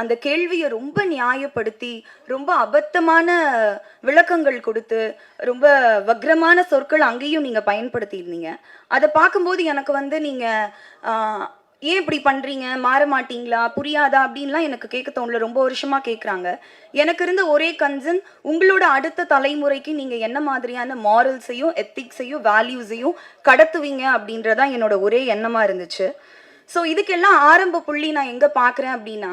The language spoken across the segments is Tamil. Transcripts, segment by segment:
அந்த கேள்வியை ரொம்ப நியாயப்படுத்தி ரொம்ப அபத்தமான விளக்கங்கள் கொடுத்து ரொம்ப வக்ரமான சொற்கள் அங்கேயும் நீங்கள் பயன்படுத்தியிருந்தீங்க. அதை பார்க்கும்போது எனக்கு வந்து நீங்கள் ஏன் இப்படி பண்ணுறீங்க மாற மாட்டீங்களா? புரியாதா? அப்படின்லாம் எனக்கு கேட்க தோணல. ரொம்ப வருஷமா கேட்குறாங்க. எனக்கு இருந்த ஒரே கன்சர்ன் உங்களோட அடுத்த தலைமுறைக்கு நீங்கள் என்ன மாதிரியான மாரல்ஸையும் எத்திக்ஸையும் வேல்யூஸையும் கடத்துவீங்க அப்படின்றதான் என்னோட ஒரே எண்ணமாக இருந்துச்சு. ஸோ இதுக்கெல்லாம் ஆரம்ப புள்ளி நான் எங்கே பார்க்குறேன் அப்படின்னா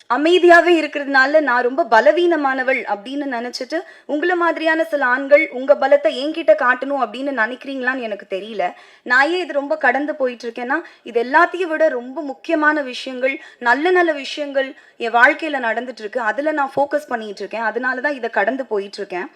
ஆம், அமைதியாவே இருக்கிறதுனால நான் ரொம்ப பலவீனமானவள் அப்படின்னு நினைச்சிட்டு உங்களை மாதிரியான சில ஆண்கள் உங்க பலத்தை என்கிட்ட காட்டணும் அப்படின்னு நினைக்கிறீங்களான்னு எனக்கு தெரியல. நான் ஏன் இது ரொம்ப கடந்து போயிட்டு இருக்கேன்னா இது எல்லாத்தையும் விட ரொம்ப முக்கியமான விஷயங்கள் நல்ல நல்ல விஷயங்கள் என் வாழ்க்கையில நடந்துட்டு இருக்கு அதுல நான் ஃபோக்கஸ் பண்ணிட்டு இருக்கேன் அதனால தான் இதை கடந்து போயிட்டு இருக்கேன்